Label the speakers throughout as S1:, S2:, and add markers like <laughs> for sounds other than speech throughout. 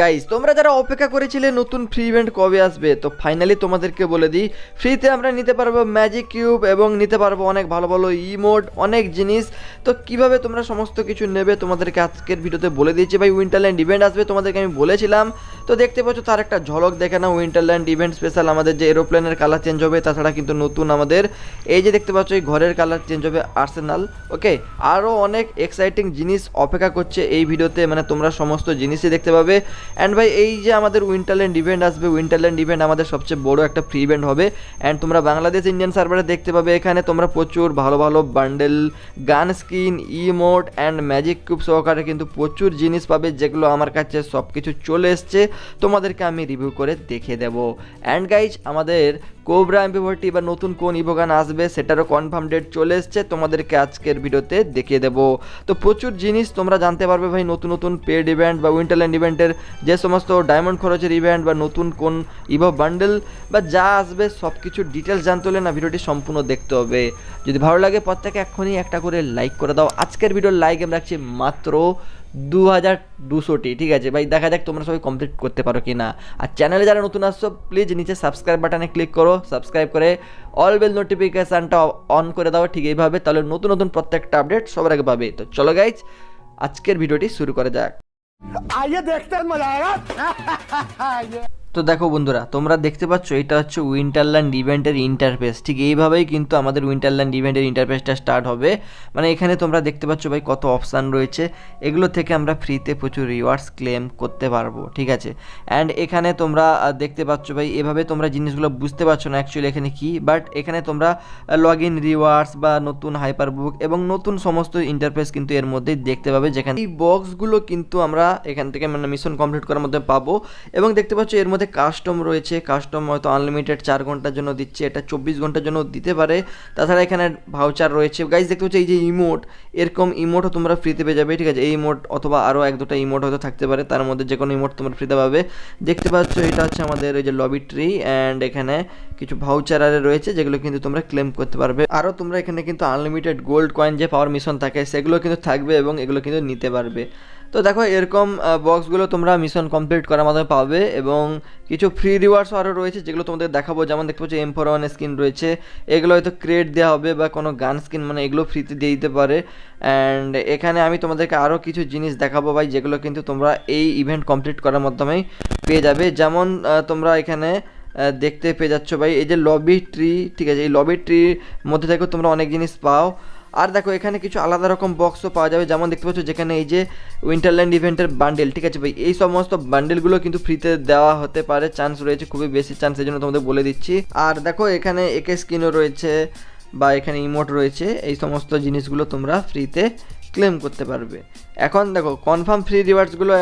S1: Guys তোমরা যারা অপেক্ষা করেছিলে নতুন ফ্রি ইভেন্ট কবে আসবে, তো ফাইনালি তোমাদেরকে বলে দিই ফ্রিতে আমরা নিতে পারব ম্যাজিক কিউব এবং নিতে পারব অনেক ভালো ভালো ইমোড অনেক জিনিস। তো কীভাবে তোমরা সমস্ত কিছু নেবে তোমাদেরকে আজকের ভিডিওতে বলে দিয়েছি। ভাই উইন্টারল্যান্ড ইভেন্ট আসবে তোমাদেরকে আমি বলেছিলাম। তো দেখতে পাচ্ছ তার একটা ঝলক, দেখে না উইন্টারল্যান্ড ইভেন্ট স্পেশাল আমাদের যে এরোপ্লেনের কালার চেঞ্জ হবে, তাছাড়া কিন্তু নতুন আমাদের। এই যে দেখতে পাচ্ছ, এই ঘরের কালার চেঞ্জ হবে আর্সেনাল ওকে আরও অনেক এক্সাইটিং জিনিস অপেক্ষা করছে এই ভিডিওতে মানে তোমরা সমস্ত জিনিসই দেখতে পাবে। অ্যান্ড ভাই, এই যে আমাদের উইন্টারল্যান্ড ইভেন্ট আসবে উইন্টারল্যান্ড ইভেন্ট আমাদের সবচেয়ে বড় একটা ফ্রি ইভেন্ট হবে। অ্যান্ড তোমরা বাংলাদেশ ইন্ডিয়ান সার্ভারে দেখতে পাবে, এখানে তোমরা প্রচুর ভালো ভালো bundle gun skin emote and magic cube সহকারে কিন্তু প্রচুর জিনিস পাবে, যেগুলো আমার কাছে সব কিছু চলে এসছে। তোমাদেরকে আমি রিভিউ করে দেখে দেবো। অ্যান্ড গাইজ আমাদের কোবরা এমপি বা নতুন কোন ইভোগান আসবে সেটারও কনফার্ম ডেট চলে এসছে, তোমাদেরকে আজকের ভিডিওতে দেখিয়ে দেবো। তো প্রচুর জিনিস তোমরা জানতে পারবে ভাই, নতুন নতুন পেড ইভেন্ট বা উইন্টারল্যান্ড ইভেন্টের যে সমস্ত ডায়মন্ড খরচের ইভেন্ট বা নতুন কোন ইভো বান্ডেল বা যা আসবে সব কিছু ডিটেলস জানতে হলে না ভিডিওটি সম্পূর্ণ দেখতে হবে। যদি ভালো লাগে প্রত্যেকে এখনই একটা করে লাইক করে দাও। আজকের ভিডিওর লাইক আমি রাখছি মাত্র দু হাজার দুশোটি ঠিক আছে? ভাই দেখা যাক তোমরা সবাই কমপ্লিট করতে পারো কি না। আর চ্যানেলে যারা নতুন আসছো প্লিজ নিচে সাবস্ক্রাইব বাটনে ক্লিক করো। সাবস্ক্রাইব করে অল বেল নোটিফিকেশানটা অন করে দাও ঠিক এইভাবে। তাহলে নতুন নতুন প্রত্যেকটা আপডেট সবার আগে পাবে। তো চলো গাইজ আজকের ভিডিওটি শুরু করে যাক।
S2: আইয়ে দেখতে মজা <laughs>
S1: তো দেখো বন্ধুরা, তোমরা দেখতে পাচ্ছ এটা হচ্ছে উইন্টারল্যান্ড ইভেন্টের ইন্টারফেস ঠিক এইভাবেই কিন্তু আমাদের উইন্টারল্যান্ড ইভেন্টের ইন্টারফেসটা স্টার্ট হবে। মানে এখানে তোমরা দেখতে পাচ্ছ ভাই কত অপশান রয়েছে। এগুলো থেকে আমরা ফ্রিতে প্রচুর রিওয়ার্ডস ক্লেম করতে পারব, ঠিক আছে? অ্যান্ড এখানে তোমরা দেখতে পাচ্ছ ভাই, এভাবে তোমরা জিনিসগুলো বুঝতে পারছ না অ্যাকচুয়ালি এখানে কি। বাট এখানে তোমরা লগ ইন রিওয়ার্ডস বা নতুন হাইপার বুক এবং নতুন সমস্ত ইন্টারফেস কিন্তু এর মধ্যেই দেখতে পাবে, যেখানে এই বক্সগুলো কিন্তু আমরা এখান থেকে মানে মিশন কমপ্লিট করার মধ্যে পাবো। এবং দেখতে পাচ্ছ এর মধ্যে কাস্টম রয়েছে কাস্টম হয়তো আনলিমিটেড চার ঘণ্টার জন্য দিচ্ছে, এটা চব্বিশ ঘণ্টার জন্য দিতে পারে। তাছাড়া এখানে ভাউচার রয়েছে। গাইজ দেখতে পাচ্ছ এই যে ইমোট এরকম ইমোটও তোমরা ফ্রিতে পেয়ে যাবে, ঠিক আছে? এই ইমোট অথবা আরও এক দুটো ইমোট হয়তো থাকতে পারে, তার মধ্যে যে কোনো ইমোট তোমরা ফ্রিতে পাবে। দেখতে পাচ্ছ এটা হচ্ছে আমাদের ওই যে লবি ট্রি অ্যান্ড এখানে কিছু ভাউচার আরে রয়েছে, যেগুলো কিন্তু তোমরা ক্লেম করতে পারবে। আরও তোমরা এখানে কিন্তু আনলিমিটেড গোল্ড কয়েন যে পাওয়ার মিশন থাকে, সেগুলো কিন্তু থাকবে এবং এগুলো কিন্তু নিতে পারবে। তো দেখো, এরকম বক্সগুলো তোমরা মিশন কমপ্লিট করার মাধ্যমে পাবে এবং কিছু ফ্রি রিওয়ার্ডসও আরও রয়েছে যেগুলো তোমাদের দেখাবো। যেমন দেখতে পাচ্ছ এম ফোর ওয়ান স্কিন রয়েছে। এগুলো হয়তো ক্রেড দেওয়া হবে বা কোনো গান স্কিন মানে এগুলো ফ্রিতে দিয়ে দিতে পারে। অ্যান্ড এখানে আমি তোমাদেরকে আরও কিছু জিনিস দেখাবো ভাই, যেগুলো কিন্তু তোমরা এই ইভেন্ট কমপ্লিট করার মাধ্যমেই পেয়ে যাবে। যেমন তোমরা এখানে দেখতে পেয়ে যাচ্ছ ভাই, এই যে লবি ট্রি ঠিক আছে, এই লবি ট্রির মধ্যে থেকেও তোমরা অনেক জিনিস পাও। আর দেখো, এখানে কিছু আলাদা রকম বক্সও পাওয়া যাবে। যেমন দেখতে পাচ্ছ, যেখানে এই যে উইন্টারল্যান্ড ইভেন্টের বান্ডেল ঠিক আছে ভাই? এই সমস্ত বান্ডেলগুলো কিন্তু ফ্রিতে দেওয়া হতে পারে। চান্স রয়েছে, খুবই বেশি চান্স এই জন্য তোমাদের বলে দিচ্ছি। আর দেখো, এখানে একে স্কিনও রয়েছে বা এখানে ইমোট রয়েছে। এই সমস্ত জিনিসগুলো তোমরা ফ্রিতে ক্লেম করতে পারবে। এখন দেখো কনফার্ম ফ্রি রিওয়ার্ডসগুলো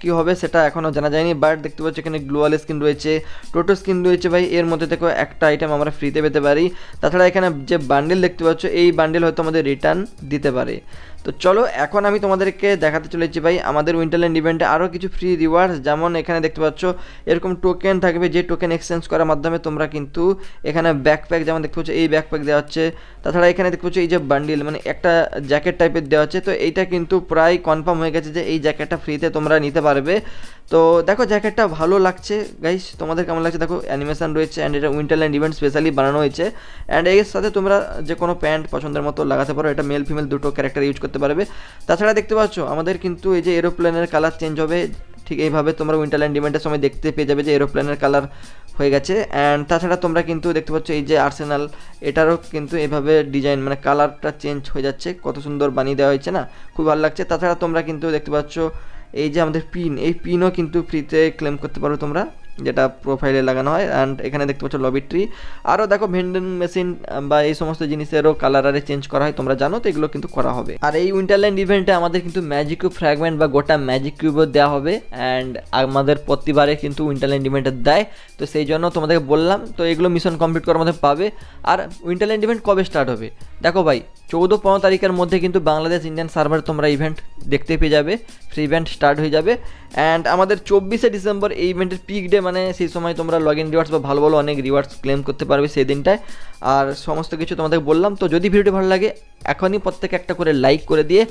S1: কী হবে সেটা এখনও জানা যায়নি বাট দেখতে পাচ্ছ এখানে গ্লোয়াল স্কিন রয়েছে টোটো স্কিন রয়েছে ভাই, এর মধ্যে থেকে একটা আইটেম আমরা ফ্রিতে পেতে পারি। তাছাড়া এখানে যে বান্ডেল দেখতে পাচ্ছ, এই বান্ডেল হয়তো আমাদের রিটার্ন দিতে পারে। তো চলো, এখন আমি তোমাদেরকে দেখাতে চলেছি ভাই, আমাদের উইন্টারল্যান্ড ইভেন্টে আরও কিছু ফ্রি রিওয়ার্ডস যেমন এখানে দেখতে পাচ্ছ, এরকম টোকেন থাকবে, যে টোকেন এক্সচেঞ্জ করার মাধ্যমে তোমরা কিন্তু এখানে ব্যাকপ্যাক যেমন দেখতে পাচ্ছ, এই ব্যাকপ্যাক দেওয়া হচ্ছে। তাছাড়া এখানে দেখতে পাচ্ছ, এই যে বান্ডিল মানে একটা জ্যাকেট টাইপের দেওয়া হচ্ছে, তো এইটা কিন্তু প্রায় কনফার্ম হয়ে গেছে যে এই জ্যাকেটটা ফ্রিতে তোমরা নিতে পারবে। তো দেখো জ্যাকেটটা ভালো লাগছে গাইস তোমাদের কেমন লাগছে? দেখো অ্যানিমেশন রয়েছে অ্যান্ড এটা উইন্টারল্যান্ড ইভেন্ট স্পেশালি বানানো হয়েছে। অ্যান্ড এর সাথে তোমরা যে কোনো প্যান্ট পছন্দের মতো লাগাতে পারো, এটা মেল ফিমেল দুটো ক্যারেক্টার ইউজ করতে পারবে। তাছাড়া দেখতে পাচ্ছ, আমাদের কিন্তু এই যে এরোপ্লেনের কালার চেঞ্জ হবে। ঠিক এইভাবে তোমরা উইন্টারল্যান্ড ইভেন্টের সময় দেখতে পেয়ে যাবে যে এরোপ্লেনের কালার হয়ে গেছে। অ্যান্ড তাছাড়া তোমরা কিন্তু দেখতে পাচ্ছ এই যে আর্সেনাল এটারও কিন্তু এভাবে ডিজাইন মানে কালারটা চেঞ্জ হয়ে যাচ্ছে। কত সুন্দর বানিয়ে দেওয়া হয়েছে না? খুব ভালো লাগছে। তাছাড়া তোমরা কিন্তু দেখতে পাচ্ছ এই যে আমাদের পিন এই পিনও কিন্তু ফ্রিতে ক্লেম করতে পারো তোমরা। যেটা প্রোফাইলে লাগানো হয় অ্যান্ড এখানে দেখতে পাচ্ছ লবি ট্রি আরও দেখো ভেন্ডিং মেশিন বা এই সমস্ত জিনিসেরও কালার আরে চেঞ্জ করা হয়, তোমরা জানো তো, এগুলো কিন্তু করা হবে। আর এই উইন্টারল্যান্ড ইভেন্টে আমাদের কিন্তু ম্যাজিক কিউব ফ্র্যাগমেন্ট বা গোটা ম্যাজিক কিউবও দেওয়া হবে অ্যান্ড আমাদের প্রতিবারে কিন্তু উইন্টারল্যান্ড ইভেন্টে দেয়। তো সেই জন্য তোমাদেরকে বললাম, তো এগুলো মিশন কমপ্লিট করার মধ্যে পাবে। আর উইন্টারল্যান্ড ইভেন্ট কবে স্টার্ট হবে? দেখো ভাই, চৌদ্দ পনেরো তারিখের মধ্যে কিন্তু বাংলাদেশ ইন্ডিয়ান সার্ভার তোমরা ইভেন্ট দেখতে পেয়ে যাবে ফ্রি ইভেন্ট স্টার্ট হয়ে যাবে। অ্যান্ড আমাদের চব্বিশে ডিসেম্বর এই ইভেন্টের পিক ডে মানে সেই সময় তোমরা লগ ইন রিওয়ার্ডস বা ভালো ভালো অনেক রিওয়ার্ডস ক্লেম করতে পারবে সেই দিনটায়। আর সমস্ত কিছু তোমাদের বললাম, তো যদি ভিডিওটি ভালো লাগে, এখনই প্রত্যেকে একটা করে লাইক করে দিয়ে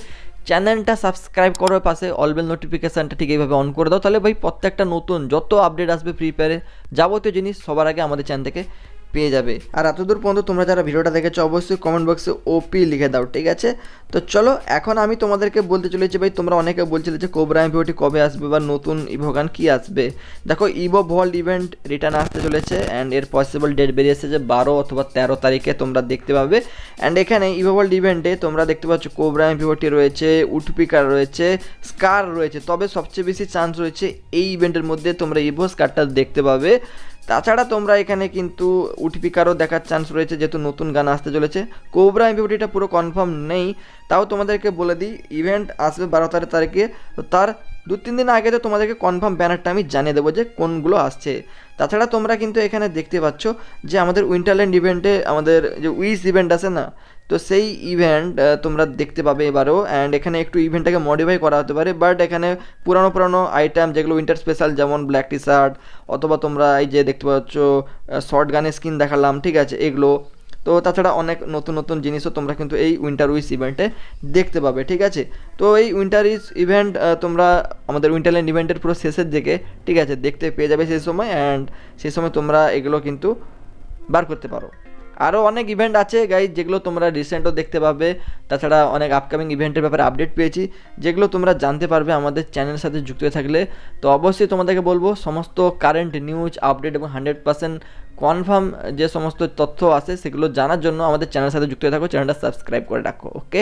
S1: চ্যানেলটা সাবস্ক্রাইব করার পাশে অলবেল নোটিফিকেশানটা ঠিক এইভাবে অন করে দাও। তাহলে ভাই, প্রত্যেকটা নতুন যত আপডেট আসবে ফ্রি ফায়ারে যাবতীয় জিনিস সবার আগে আমাদের চ্যানেল থেকে পেয়ে যাবে। আর এতদূর পর্যন্ত তোমরা যারা ভিডিওটা দেখেছ, অবশ্যই কমেন্ট বক্সে ওপি লিখে দাও, ঠিক আছে? তো চলো, এখন আমি তোমাদেরকে বলতে চলেছি ভাই, তোমরা অনেকে বলছিলে যে কোবরা এমপিওটি কবে আসবে বা নতুন ইভোগান কি আসবে। দেখো ইভো ভল্ট ইভেন্ট রিটার্ন আসতে চলেছে অ্যান্ড এর পসিবল ডেট বেরিয়েছে যে বারো অথবা তেরো তারিখে তোমরা দেখতে পাবে। অ্যান্ড এখানে ইভো ভল্ট ইভেন্টে তোমরা দেখতে পাচ্ছ কোবরা এমপিওটি রয়েছে উটপিকার রয়েছে স্কার রয়েছে, তবে সবচেয়ে বেশি চান্স রয়েছে এই ইভেন্টের মধ্যে তোমরা ইভো স্কারটা দেখতে পাবে। তাছাড়া তোমরা এখানে কিন্তু উটিপিকারও দেখার চান্স রয়েছে, যেহেতু নতুন গান আসতে চলেছে। কোবরা এমপিওটিটা পুরো কনফার্ম নেই, তাও তোমাদেরকে বলে দিই ইভেন্ট আসবে বারো তারিখ তারিখে। তো তার দু তিন দিন আগে তো তোমাদেরকে কনফার্ম ব্যানারটা আমি জানিয়ে দেবো যে কোনগুলো আসছে। তাছাড়া তোমরা কিন্তু এখানে দেখতে পাচ্ছ যে আমাদের উইন্টারল্যান্ড ইভেন্টে আমাদের যে উইস ইভেন্ট আছে না তো সেই ইভেন্ট তোমরা দেখতে পাবে এবারও। অ্যান্ড এখানে একটু ইভেন্টটাকে মডিফাই করা হতে পারে বাট এখানে পুরানো পুরানো আইটেম যেগুলো উইন্টার স্পেশাল যেমন ব্ল্যাক টি শার্ট অথবা তোমরা এই যে দেখতে পাচ্ছ শর্ট গানের স্কিন দেখালাম, ঠিক আছে, এগুলো। তো তাছাড়া অনেক নতুন নতুন জিনিসও তোমরা কিন্তু এই উইন্টার উইস ইভেন্টে দেখতে পাবে, ঠিক আছে? তো এই উইন্টার উইস ইভেন্ট তোমরা আমাদের উইন্টারল্যান্ড ইভেন্টের পুরো শেষের দিকে, ঠিক আছে, দেখতে পেয়ে যাবে সেই সময়। অ্যান্ড সেই সময় তোমরা এগুলো কিন্তু বার করতে পারো। আরও অনেক ইভেন্ট আছে গাইজ যেগুলো তোমরা রিসেন্টও দেখতে পাবে। তাছাড়া অনেক আপকামিং ইভেন্টের ব্যাপারে আপডেট পেয়েছি, যেগুলো তোমরা জানতে পারবে আমাদের চ্যানেলের সাথে যুক্ত থাকলে। তো অবশ্যই তোমাদেরকে বলব, সমস্ত কারেন্ট নিউজ আপডেট এবং হান্ড্রেড পার্সেন্ট কনফার্ম যে সমস্ত তথ্য আছে, সেগুলো জানার জন্য আমাদের চ্যানেলের সাথে যুক্ত থাকো চ্যানেলটা সাবস্ক্রাইব করে রাখো ওকে